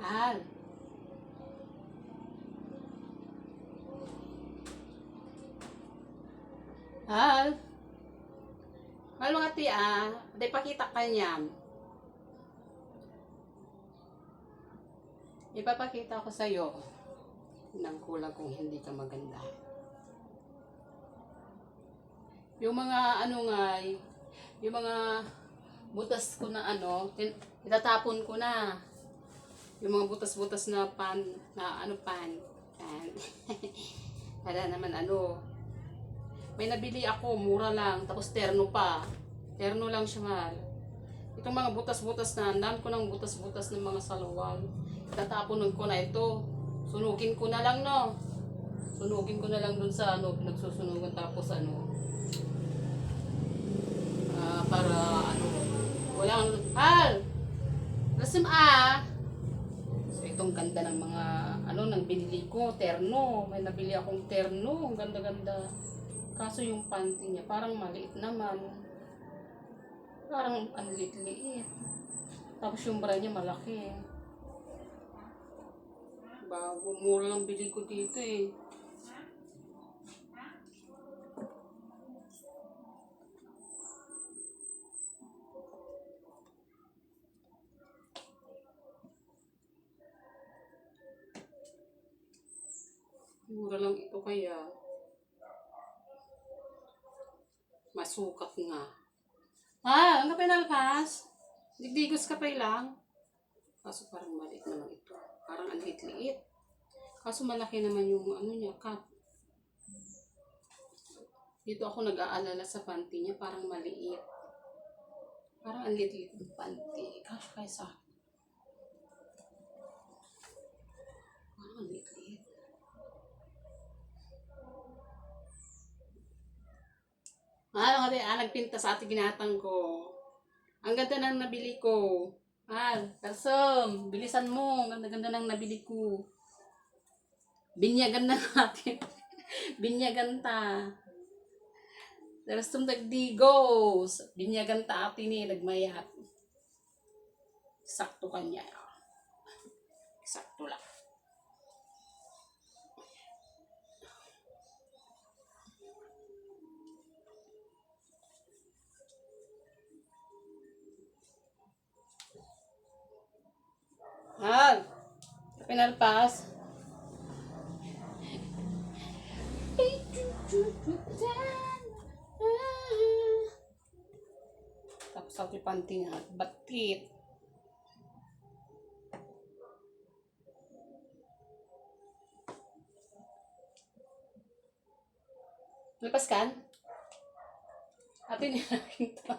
Hal. Hal. Hal mga ti ah. Pakita ka niyan. Ipapakita ko sa'yo ng kulang kung hindi ka maganda. Yung mga ano nga, yung mga butas ko na ano, itatapon ko na. Yung mga butas-butas na pan, na ano pan. Pan. Wala naman ano. May nabili ako, mura lang, tapos terno pa. Terno lang siya mahal. Itong mga butas-butas na, ang dami ko ng butas-butas ng mga salawal. Tatapunan ko na ito. Sunugin ko na lang, no? Sunugin ko na lang dun sa ano, pinagsusunugan tapos ano. Ah, para ano, walang, hal! Lasim ah! Itong ganda ng mga, ano, nang binili ko, terno. May nabili akong terno, ang ganda-ganda. Kaso yung panty niya, parang maliit naman. Parang ang liit-liit. Tapos yung bra niya malaki. Bago, mura lang bili ko dito eh. Mura lang ito kaya. Masukat nga. Ah, ang kapinalpas? Digdigos ka pa lang. Kaso parang maliit naman ito. Parang ang liit-liit. Kaso malaki naman yung ano niya, cup. Dito ako nag-aalala sa panty niya, parang maliit. Parang ang liit-liit ng panty. Kaso kaysa. Parang ang liit-liit. Kasi ah, nagpinta sa ating ginatang ko. Ang ganda ng nabili ko. Ah, Kalsom, bilisan mo. Ang ganda-ganda ng nabili ko. Binyagan na natin. Binyagan ta. Kalsom nagdigos. Binyagan ta atin ni nagmayat. Sakto kanya. Sakto lang. Ah, pinalpas. Tapos ako ipanti nga, batit. Lepas kan? Atin nilagin to.